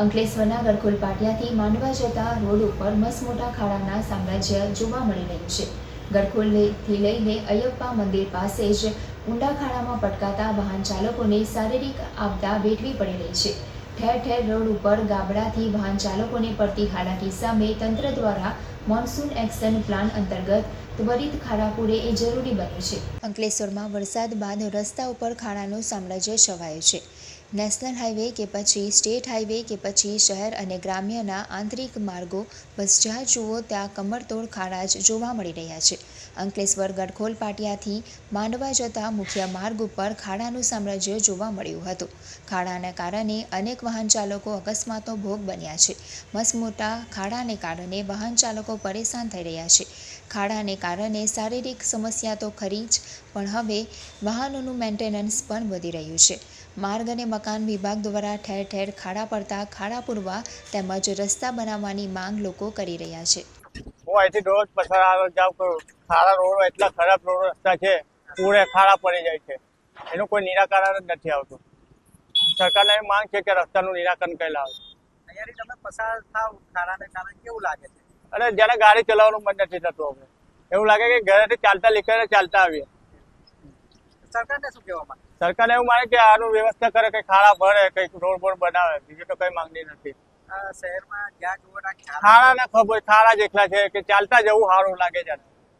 અંકલેશ્વરના ગરખોલ પાટિયાથી માંડવા જતા રોડ ઉપર મસમોટા ખાડાના સામ્રાજ્ય જોવા મળી રહ્યું છે. ગરખોલથી લઈને અયપ્પા મંદિર પાસે જ ઊંડા ખાડામાં પટકાતા વાહન ચાલકોને શારીરિક આપદા વેઠવી પડી રહી છે. ઠેર ઠેર રોડ ઉપર ગાબડાથી વાહન ચાલકોને પડતી હાલાકી સામે તંત્ર દ્વારા મોન્સૂન એક્શન પ્લાન અંતર્ગત ત્વરિત ખાડા પૂરે એ જરૂરી બન્યું છે. અંકલેશ્વરમાં વરસાદ બાદ રસ્તા ઉપર ખાડાનું સામ્રાજ્ય છવાયું છે. નેશનલ હાઇવે કે પછી સ્ટેટ હાઇવે કે પછી શહેર અને ગ્રામ્યના આંતરિક માર્ગો, બસ જ્યાં જુઓ ત્યાં કમરતોડ ખાડા જ જોવા મળી રહ્યા છે. અંકલેશ્વર ગડખોલ પાટિયાથી માંડવા જતા મુખ્ય માર્ગ ઉપર ખાડાનું સામ્રાજ્ય જોવા મળ્યું હતું. ખાડાના કારણે અનેક વાહન ચાલકો અકસ્માતો ભોગ બન્યા છે. મસમોટા ખાડાને કારણે વાહન ચાલકો પરેશાન થઈ રહ્યા છે. ખાડાને કારણે શારીરિક સમસ્યા તો ખરી જ, પણ હવે વાહનોનું મેન્ટેનન્સ પણ વધી રહ્યું છે. માર્ગ અને મકાન વિભાગ દ્વારા ઠેર ઠેર ખાડા પડતા ખાડા પૂરવા તેમજ રસ્તા બનાવવાની માંગ લોકો કરી રહ્યા છે. હું અહીંથી રોજ પસાર આવે જાઉં કરું ખાડા રોડ એટલા ખરાબ રોડ રસ્તા છે પૂરે ખાડા પડી જાય છે. એનું કોઈ નિરાકરણ જ નથી આવતું. સરકારને એવી માંગ છે કે રસ્તાનું નિરાકરણ કઈ લાવે. અહીંયાથી તમે પસાર થાવ ખાડાને કારણે કેવું લાગે છે? અને જ્યારે ગાડી ચલાવવાનું મન નથી થતું અમને. એવું લાગે કે ઘરેથી ચાલતા નીકળે ચાલતા આવીએ. સરકારને શું કહેવા માંગે? સરકારને એવું માને કે આનું વ્યવસ્થા કરે કઈ ખાડા ભરે કઈ રોડ બોડ બનાવે. બીજું તો કઈ માંગણી નથી. શહેરમાં જ્યાં જુઓ ત્યાં ખાડા ખાડા ના ખબર ખાડા જેટલા છે કે ચાલતા જવું સારું લાગે છે.